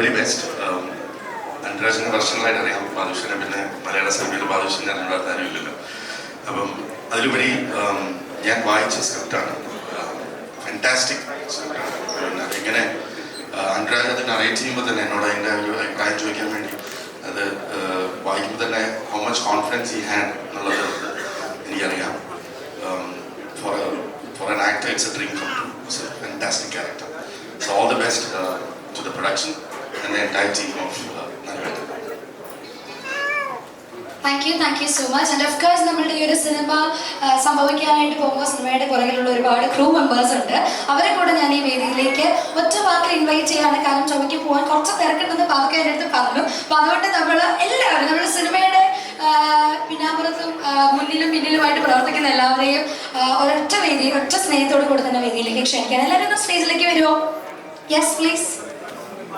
Very best അനുരാജിനെ വർഷങ്ങളായിട്ട് അറിയാം ബാദുഷനെ പിന്നെ മലയാള സിനിമയിൽ ബാദുഷനെ അറിയാത്ത ആരും ഇല്ലല്ലോ. അപ്പം അതിലുപരി ഞാൻ വായിച്ച സ്ക്രിപ്റ്റാണ് ഫാന്റാസ്റ്റിക് സ്ക്രിപ്റ്റാണ് ഇങ്ങനെ അനുരാഗ് അത് നറേറ്റ് ചെയ്യുമ്പോൾ തന്നെ എന്നോട് അതിന്റെ ഒരു അഭിപ്രായം ചോദിക്കാൻ വേണ്ടി അത് വായിക്കുമ്പോൾ തന്നെ ഹൗ മച്ച് കോൺഫിഡൻസ് ഈ ഹാൻഡ് എന്നുള്ളത് എനിക്കറിയാം. For for an actor it's a dream come true it's fantastic character so all the best to the production and the entire team of thank you thank you so much and of course നമ്മളുടെ ഈ ഒരു cinema സംഭവിക്കാനായിട്ട് പോകുമ്പോൾ സിനിമയുടെ പുറകിലുള്ള ഒരുപാട് crew members ഉണ്ട്. അവരെ കൂടെ ഞാൻ ഈ വേദിയിലേക്ക് ഒറ്റ വാക്കിൽ ഇൻവൈറ്റ് ചെയ്യാണ്. കാരണം ചുമയ്ക്ക് പോകാൻ കുറച്ച് തിരക്കുണ്ടെന്ന് പാവയ്ക്ക് എന്റെ അടുത്ത് പറഞ്ഞു. അപ്പോൾ അതുകൊണ്ട് നമ്മൾ എല്ലാവരും നമ്മുടെ സിനിമയുടെ പിന്നാമ്പുറത്തും മുന്നിലും പിന്നിലുമായിട്ട് പ്രവർത്തിക്കുന്ന എല്ലാവരെയും ഒരൊറ്റ വേദി ഒറ്റ സ്നേഹത്തോടു കൂടെ തന്നെ വേദിയിലേക്ക് ക്ഷണിക്കാൻ എല്ലാവരും സ്റ്റേജിലേക്ക് വരുമോ യെസ് പ്ലീസ്